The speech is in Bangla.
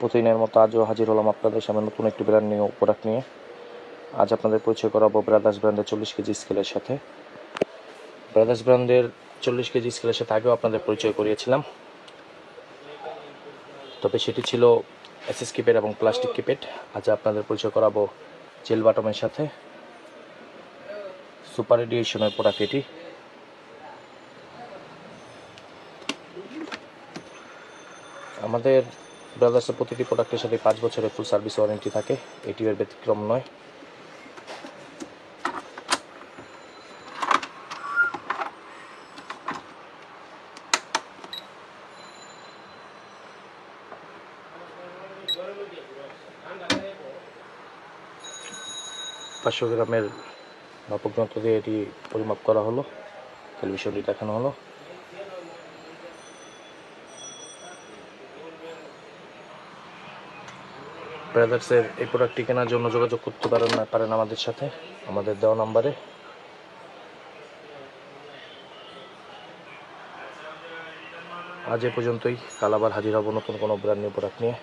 প্রতিদিনের মতো আজও হাজির হলাম আপনাদের সামনে নতুন একটি ব্র্যান্ড নিউ প্রোডাক্ট নিয়ে। আজ আপনাদের পরিচয় করাবো ব্রাদার্স ব্র্যান্ডের চল্লিশ কেজি স্কেলের সাথে। ব্রাদার্স ব্র্যান্ডের চল্লিশ কেজি স্কেলের সাথে আগেও আপনাদের পরিচয় করিয়েছিলাম। তবে সেটি ছিল এসএস কিপেড এবং প্লাস্টিক কিপেড আজ আপনাদের পরিচয় করাবো জেল বাটমের সাথে। সুপার এডিশনের প্রোডাক্ট এটি। আমাদের ব্রাদার্সের প্রতিটি প্রোডাক্টের সাথে পাঁচ বছরের ফুল সার্ভিস ওয়ারেন্টি থাকে। এটি এর ব্যতিক্রম নয়। পাঁচশো গ্রামের মাপকযন্ত্র দিয়ে এটি পরিমাপ করা হলো। টেলিভিশনটি দেখানো হলো। ব্রাদার্সের এই প্রোডাক্টটি কেনার জন্য যোগাযোগ করতে পারেন না, পারেন আমাদের সাথে। আমাদের দেওয়া নাম্বারে। আজ এ পর্যন্তই। কাল আবার হাজির হব নতুন কোনো ব্র্যান্ড নিউ প্রোডাক্ট নিয়ে।